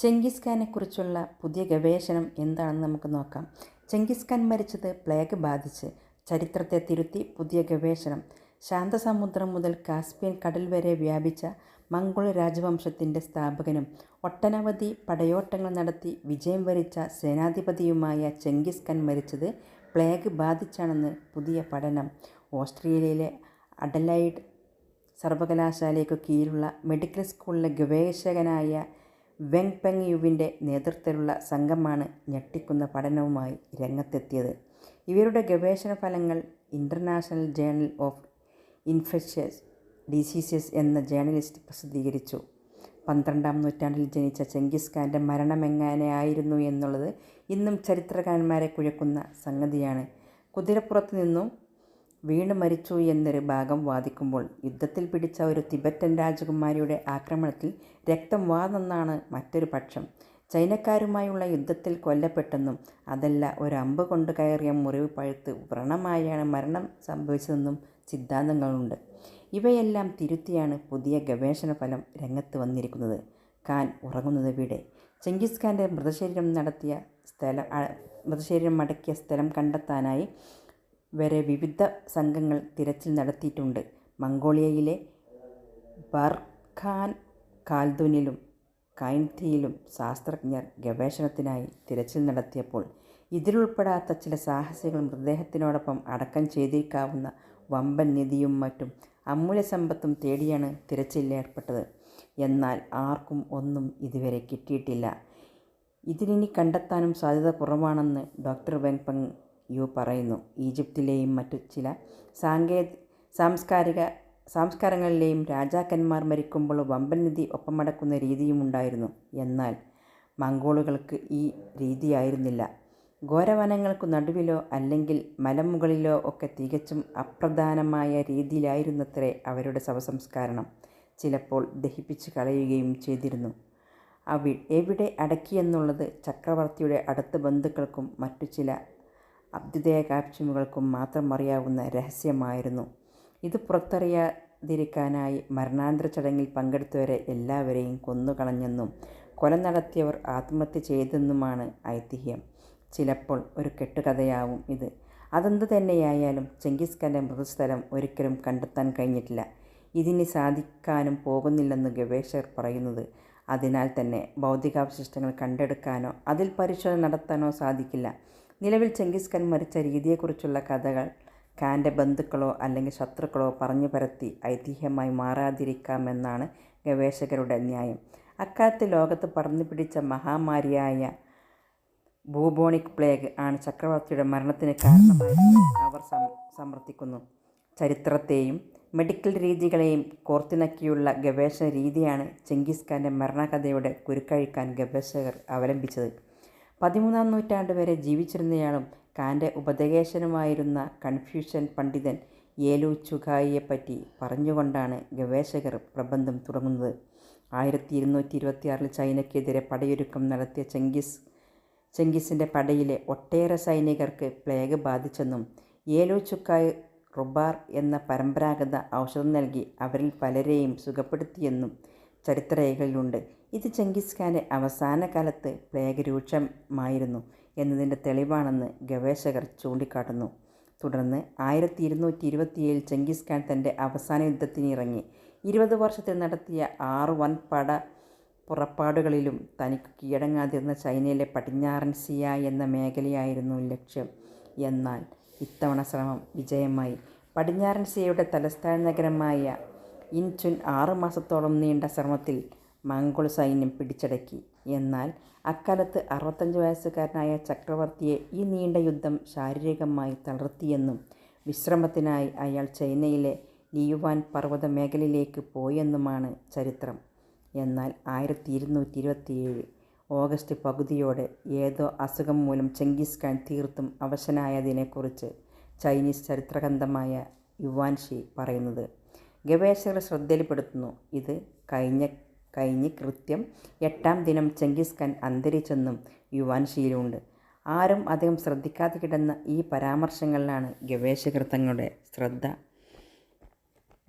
Genghis ഖാനെക്കുറിച്ചുള്ള പുതിയ ഗവേഷണം എന്താണെന്ന് നമുക്ക് നോക്കാം. ചെങ്കിസ് ഖാൻ മരിച്ചത് പ്ലേഗ് ബാധിച്ച് ചരിത്രത്തെ തിരുത്തി പുതിയ ഗവേഷണം. ശാന്തസമുദ്രം മുതൽ കാസ്പിയൻ കടൽ വരെ വ്യാപിച്ച മംഗോൾ രാജവംശത്തിന്റെ സ്ഥാപകനും ഒട്ടനവധി പടയോട്ടങ്ങൾ നടത്തി വിജയം വരിച്ച സേനാധിപതിയുമായ ചെങ്കിസ് ഖാൻ മരിച്ചത് പ്ലേഗ് ബാധിച്ചാണെന്ന് പുതിയ പഠനം. ഓസ്ട്രേലിയയിലെ അഡലൈഡ് സർവകലാശാലയ്ക്ക് കീഴിലുള്ള മെഡിക്കൽ സ്കൂളിലെ ഗവേഷകനായ വെങ് പെങ് യുവിന്റെ നേതൃത്വത്തിലുള്ള സംഘമാണ് ഞെട്ടിക്കുന്ന പഠനവുമായി രംഗത്തെത്തിയത്. ഇവരുടെ ഗവേഷണ ഫലങ്ങൾ international journal of infectious diseases എന്ന ജേർണലിസ്റ്റ് പ്രസിദ്ധീകരിച്ചു. പന്ത്രണ്ടാം നൂറ്റാണ്ടിൽ ജനിച്ച ചെങ്കിസ് ഖാന്റെ മരണമെങ്ങനെയായിരുന്നു എന്നുള്ളത് ഇന്നും ചരിത്രകാരന്മാരെ കുഴക്കുന്ന സംഗതിയാണ്. കുതിരപ്പുറത്ത് നിന്നും വീണ് മരിച്ചു എന്നൊരു ഭാഗം വാദിക്കുമ്പോൾ യുദ്ധത്തിൽ പിടിച്ച ഒരു തിബറ്റൻ രാജകുമാരിയുടെ ആക്രമണത്തിൽ രക്തം വാർന്നെന്നാണ് മറ്റൊരു പക്ഷം. ചൈനക്കാരുമായുള്ള യുദ്ധത്തിൽ കൊല്ലപ്പെട്ടെന്നും അതല്ല ഒരു അമ്പ് കൊണ്ട് കയറിയ മുറിവ് പഴുത്ത് വ്രണമായാണ് മരണം സംഭവിച്ചതെന്നും സിദ്ധാന്തങ്ങളുണ്ട്. ഇവയെല്ലാം തിരുത്തിയാണ് പുതിയ ഗവേഷണ ഫലം രംഗത്ത് വന്നിരിക്കുന്നത്. ഖാൻ ഉറങ്ങുന്നത് ഇവിടെ ചെങ്കിസ് ഖാന്റെ മൃതശരീരം നടത്തിയ സ്ഥലം മൃതശരീരം അടക്കിയ സ്ഥലം കണ്ടെത്താനായി വരെ വിവിധ സംഘങ്ങൾ തിരച്ചിൽ നടത്തിയിട്ടുണ്ട്. മംഗോളിയയിലെ ബർഖാൻ കാൽദുനിലും കൈൻതിയിലും ശാസ്ത്രജ്ഞർ ഗവേഷണത്തിനായി തിരച്ചിൽ നടത്തിയപ്പോൾ ഇതിലുൾപ്പെടാത്ത ചില സാഹസികൾ മൃതദേഹത്തിനോടൊപ്പം അടക്കം ചെയ്തേക്കാവുന്ന വമ്പൻ നിധിയും മറ്റും അമൂല്യ സമ്പത്തും തേടിയാണ് തിരച്ചിലേർപ്പെട്ടത് എന്നാൽ ആർക്കും ഒന്നും ഇതുവരെ കിട്ടിയിട്ടില്ല. ഇതിനി കണ്ടെത്താനും സാധ്യത കുറവാണെന്ന് ഡോക്ടർ വെങ്പങ് യു പറയുന്നു. ഈജിപ്തിലെയും മറ്റു ചില സാങ്കേ സാംസ്കാരിക സംസ്കാരങ്ങളിലെയും രാജാക്കന്മാർ മരിക്കുമ്പോൾ വമ്പൻ നിധി ഒപ്പമടക്കുന്ന രീതിയുമുണ്ടായിരുന്നു എന്നാൽ മംഗോളുകൾക്ക് ഈ രീതിയായിരുന്നില്ല. ഘോരവനങ്ങൾക്കു നടുവിലോ അല്ലെങ്കിൽ മലമുകളിലോ ഒക്കെ തികച്ചും അപ്രധാനമായ രീതിയിലായിരുന്നത്രേ അവരുടെ ശവസംസ്കാരണം. ചിലപ്പോൾ ദഹിപ്പിച്ച് കളയുകയും ചെയ്തിരുന്നു. അവി എവിടെ അടക്കിയെന്നുള്ളത് ചക്രവർത്തിയുടെ അടുത്ത ബന്ധുക്കൾക്കും മറ്റു ചില അഭ്യുദയകാക്ഷിമുകൾക്കും മാത്രം അറിയാവുന്ന രഹസ്യമായിരുന്നു. ഇത് പുറത്തറിയാതിരിക്കാനായി മരണാന്തര ചടങ്ങിൽ പങ്കെടുത്തവരെ എല്ലാവരെയും കൊന്നുകളഞ്ഞെന്നും കൊല നടത്തിയവർ ആത്മഹത്യ ചെയ്തെന്നുമാണ് ഐതിഹ്യം. ചിലപ്പോൾ ഒരു കെട്ടുകഥയാവും ഇത്. അതെന്ത് തന്നെയായാലും ചെങ്കിസ് ഖാന്റെ മൃതസ്ഥലം ഒരിക്കലും കണ്ടെത്താൻ കഴിഞ്ഞിട്ടില്ല. ഇതിന് സാധിക്കാനും പോകുന്നില്ലെന്ന് ഗവേഷകർ പറയുന്നത്. അതിനാൽ തന്നെ ഭൗതികാവശിഷ്ടങ്ങൾ കണ്ടെടുക്കാനോ അതിൽ പരിശോധന നടത്താനോ സാധിക്കില്ല. നിലവിൽ ചെങ്കിസ് ഖാൻ മരിച്ച രീതിയെക്കുറിച്ചുള്ള കഥകൾ ഖാന്റെ ബന്ധുക്കളോ അല്ലെങ്കിൽ ശത്രുക്കളോ പറഞ്ഞു പരത്തി ഐതിഹ്യമായി മാറാതിരിക്കാമെന്നാണ് ഗവേഷകരുടെ ന്യായം. അക്കാലത്ത് ലോകത്ത് പടർന്നു പിടിച്ച മഹാമാരിയായ ബൂബോണിക് പ്ലേഗ് ആണ് ചക്രവർത്തിയുടെ മരണത്തിന് കാരണമായി അവർ സമർത്ഥിക്കുന്നു. ചരിത്രത്തെയും മെഡിക്കൽ രീതികളെയും കോർത്തിണക്കിയുള്ള ഗവേഷണ രീതിയാണ് ചെങ്കിസ് ഖാന്റെ മരണകഥയുടെ കുരുക്കഴിക്കാൻ ഗവേഷകർ അവലംബിച്ചത്. പതിമൂന്നാം നൂറ്റാണ്ട് വരെ ജീവിച്ചിരുന്നയാളും കാന്റെ ഉപദേശകനുമായിരുന്ന കൺഫ്യൂഷൻ പണ്ഡിതൻ ഏലു ചുഖായിയെപ്പറ്റി പറഞ്ഞുകൊണ്ടാണ് ഗവേഷകർ പ്രബന്ധം തുടങ്ങുന്നത്. ആയിരത്തി ഇരുന്നൂറ്റി ഇരുപത്തിയാറിൽ ചൈനയ്ക്കെതിരെ പടയൊരുക്കം നടത്തിയ ചെങ്കിസ് ചെങ്കിസിന്റെ പടയിലെ ഒട്ടേറെ സൈനികർക്ക് പ്ലേഗ് ബാധിച്ചെന്നും ഏലു ചുക്കായ് റുബാർ എന്ന പരമ്പരാഗത ഔഷധം നൽകി അവരിൽ പലരെയും സുഖപ്പെടുത്തിയെന്നും ചരിത്രരേഖകളിലുണ്ട്. ഇത് ചെങ്കിസ് ഖാന്റെ അവസാന കാലത്ത് പ്ലേഗ് രൂക്ഷമായിരുന്നു എന്നതിന്റെ തെളിവാണെന്ന് ഗവേഷകർ ചൂണ്ടിക്കാട്ടുന്നു. തുടർന്ന് ആയിരത്തി ഇരുന്നൂറ്റി ഇരുപത്തിയേഴിൽ ചെങ്കിസ് ഖാൻ തന്റെ അവസാന യുദ്ധത്തിനിറങ്ങി. ഇരുപത് വർഷത്തിൽ നടത്തിയ ആറ് വൻ പട പുറപ്പാടുകളിലും തനിക്ക് കീഴടങ്ങാതിരുന്ന ചൈനയിലെ പടിഞ്ഞാറൻ സിയ എന്ന മേഖലയായിരുന്നു ലക്ഷ്യം. എന്നാൽ ഇത്തവണ ശ്രമം വിജയമായി. പടിഞ്ഞാറൻ സിയയുടെ തലസ്ഥാന നഗരമായ ഇൻചുൻ ആറ് മാസത്തോളം നീണ്ട ശ്രമത്തിൽ മംഗോൾ സൈന്യം പിടിച്ചടക്കി. എന്നാൽ അക്കാലത്ത് അറുപത്തഞ്ച് വയസ്സുകാരനായ ചക്രവർത്തിയെ ഈ നീണ്ട യുദ്ധം ശാരീരികമായി തളർത്തിയെന്നും വിശ്രമത്തിനായി അയാൾ ചൈനയിലെ ലിയുവാൻ പർവത മേഖലയിലേക്ക് പോയെന്നുമാണ് ചരിത്രം. എന്നാൽ ആയിരത്തി ഇരുന്നൂറ്റി ഇരുപത്തിയേഴ് ഓഗസ്റ്റ് പകുതിയോടെ ഏതോ അസുഖം മൂലം ചെങ്കിസ് ഖാൻ തീർത്തും അവശനായതിനെക്കുറിച്ച് ചൈനീസ് ചരിത്രഗ്രന്ഥമായ യുവാൻഷി പറയുന്നത്. ഗവേഷകർ ശ്രദ്ധയിൽപ്പെടുത്തുന്നു. ഇത് കഴിഞ്ഞ കഴിഞ്ഞ് കൃത്യം എട്ടാം ദിനം ചെങ്കിസ് ഖാൻ അന്തരിച്ചെന്നും ശീലമുണ്ട്. ആരും അധികം ശ്രദ്ധിക്കാതെ കിടന്ന ഈ പരാമർശങ്ങളിലാണ് ഗവേഷകർ തങ്ങളുടെ ശ്രദ്ധ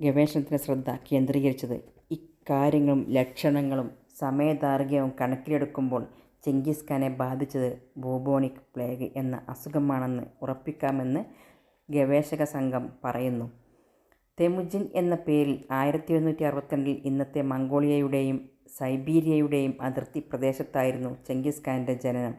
ഗവേഷണത്തിന്റെ ശ്രദ്ധ കേന്ദ്രീകരിച്ചത്. ഇക്കാര്യങ്ങളും ലക്ഷണങ്ങളും സമയദാർഘ്യവും കണക്കിലെടുക്കുമ്പോൾ ചെങ്കിസ് ഖാനെ ബാധിച്ചത് ബോബോണിക് പ്ലേഗ് എന്ന അസുഖമാണെന്ന് ഉറപ്പിക്കാമെന്ന് ഗവേഷക സംഘം പറയുന്നു. തെമുജിൻ എന്ന പേരിൽ ആയിരത്തി എഴുന്നൂറ്റി അറുപത്തിരണ്ടിൽ ഇന്നത്തെ മംഗോളിയയുടെയും സൈബീരിയയുടെയും അതിർത്തി പ്രദേശത്തായിരുന്നു ചെങ്കിസ് ഖാന്റെ ജനനം.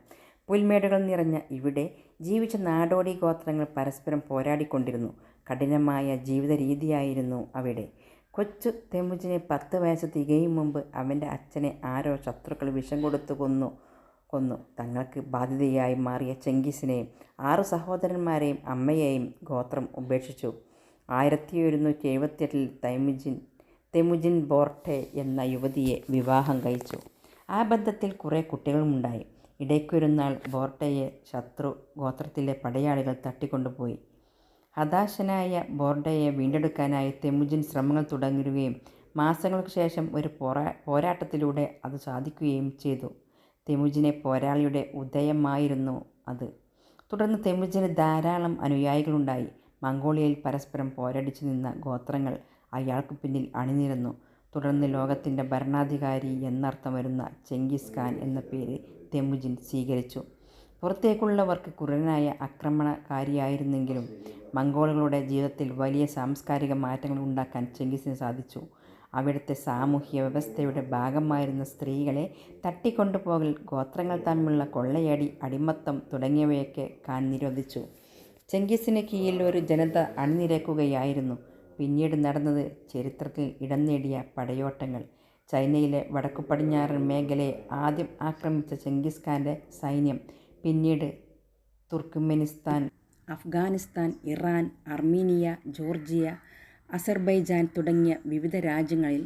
പുൽമേടുകൾ നിറഞ്ഞ ഇവിടെ ജീവിച്ച നാടോടി ഗോത്രങ്ങൾ പരസ്പരം പോരാടിക്കൊണ്ടിരുന്നു. കഠിനമായ ജീവിത രീതിയായിരുന്നു അവിടെ. കൊച്ചു തെമുജിനെ പത്ത് വയസ്സ് തികയും മുമ്പ് അവന്റെ അച്ഛനെ ആരോ ശത്രുക്കൾ വിഷം കൊടുത്തു കൊന്നു. കൊന്നു. തങ്ങൾക്ക് ബാധ്യതയായി മാറിയ ചെങ്കിസിനെയും ആറു സഹോദരന്മാരെയും അമ്മയെയും ഗോത്രം ഉപേക്ഷിച്ചു. ആയിരത്തി ഒരുന്നൂറ്റി എഴുപത്തിയെട്ടിൽ തൈമുജിൻ തെമുജിൻ ബോർട്ടെ എന്ന യുവതിയെ വിവാഹം കഴിച്ചു. ആ ബന്ധത്തിൽ കുറേ കുട്ടികളുമുണ്ടായി. ഇടയ്ക്കൊരുന്നാൾ ബോർട്ടയെ ശത്രു ഗോത്രത്തിലെ പടയാളികൾ തട്ടിക്കൊണ്ടുപോയി. ഹതാശനായ ബോർഡയെ വീണ്ടെടുക്കാനായി തെമുജിൻ ശ്രമങ്ങൾ തുടങ്ങുകയും മാസങ്ങൾക്ക് ശേഷം ഒരു പോരാ പോരാട്ടത്തിലൂടെ അത് സാധിക്കുകയും ചെയ്തു. തെമുജിനെ പോരാളിയുടെ ഉദയമായിരുന്നു അത്. തുടർന്ന് തെമുജിന് ധാരാളം അനുയായികളുണ്ടായി. മംഗോളിയയിൽ പരസ്പരം പോരടിച്ചു നിന്ന ഗോത്രങ്ങൾ അയാൾക്ക് പിന്നിൽ അണിനിരന്നു. തുടർന്ന് ലോകത്തിന്റെ ഭരണാധികാരി എന്നർത്ഥം വരുന്ന ചെങ്കിസ് ഖാൻ എന്ന പേര് തെമുജിൻ സ്വീകരിച്ചു. പുറത്തേക്കുള്ളവർക്ക് ക്രൂരനായ ആക്രമണകാരിയായിരുന്നെങ്കിലും മംഗോളുകളുടെ ജീവിതത്തിൽ വലിയ സാംസ്കാരിക മാറ്റങ്ങൾ ഉണ്ടാക്കാൻ ചെങ്കിസിന് സാധിച്ചു. അവിടുത്തെ സാമൂഹ്യ വ്യവസ്ഥയുടെ ഭാഗമായിരുന്ന സ്ത്രീകളെ തട്ടിക്കൊണ്ടുപോകൽ ഗോത്രങ്ങൾ തമ്മിലുള്ള കൊള്ളയടി അടിമത്തം തുടങ്ങിയവയൊക്കെ ഖാൻ നിരോധിച്ചു. ചെങ്കിസിന് കീഴിൽ ഒരു ജനത അണിനിരക്കുകയായിരുന്നു. പിന്നീട് നടന്നത് ചരിത്രത്തിൽ ഇടം നേടിയ പടയോട്ടങ്ങൾ. ചൈനയിലെ വടക്കു പടിഞ്ഞാറൻ മേഖലയെ ആദ്യം ആക്രമിച്ച ചെങ്കിസ് ഖാന്റെ സൈന്യം പിന്നീട് Turkmenistan Afghanistan Iran Armenia Georgia Azerbaijan തുടങ്ങിയ വിവിധ രാജ്യങ്ങളിൽ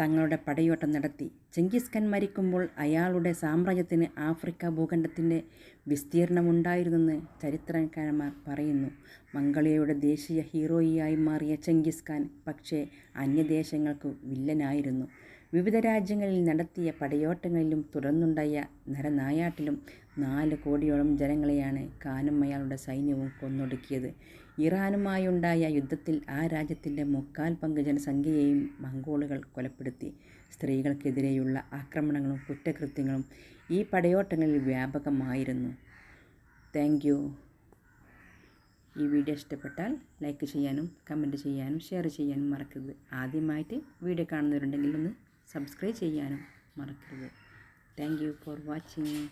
തങ്ങളുടെ പടയോട്ടം നടത്തി. ചെങ്കിസ്ഖാൻ മരിക്കുമ്പോൾ അയാളുടെ സാമ്രാജ്യത്തിന് ആഫ്രിക്ക ഭൂഖണ്ഡത്തിന്റെ വിസ്തീർണമുണ്ടായിരുന്നെന്ന് ചരിത്രകാരന്മാർ പറയുന്നു. മംഗോളിയയുടെ ദേശീയ ഹീറോയിയായി മാറിയ ചെങ്കിസ് ഖാൻ പക്ഷേ അന്യദേശങ്ങൾക്ക് വില്ലനായിരുന്നു. വിവിധ രാജ്യങ്ങളിൽ നടത്തിയ പടയോട്ടങ്ങളിലും തുടർന്നുണ്ടായ നരനായാട്ടിലും നാല് കോടിയോളം ജനങ്ങളെയാണ് ഖാനും അയാളുടെ സൈന്യവും കൊന്നൊടുക്കിയത്. ഇറാനുമായുണ്ടായ യുദ്ധത്തിൽ ആ രാജ്യത്തിന്റെ മുക്കാൽ പങ്ക് ജനസംഖ്യയെയും മംഗോളുകൾ കൊലപ്പെടുത്തി. സ്ത്രീകൾക്കെതിരെയുള്ള ആക്രമണങ്ങളും കുറ്റകൃത്യങ്ങളും ഈ പടയോട്ടങ്ങളിൽ വ്യാപകമായിരുന്നു. താങ്ക് ഈ വീഡിയോ ഇഷ്ടപ്പെട്ടാൽ ലൈക്ക് ചെയ്യാനും കമന്റ് ചെയ്യാനും ഷെയർ ചെയ്യാനും മറക്കരുത്. ആദ്യമായിട്ട് വീഡിയോ കാണുന്നവരുണ്ടെങ്കിൽ ഒന്ന് സബ്സ്ക്രൈബ് ചെയ്യാനും മറക്കരുത്. Thank you for watching.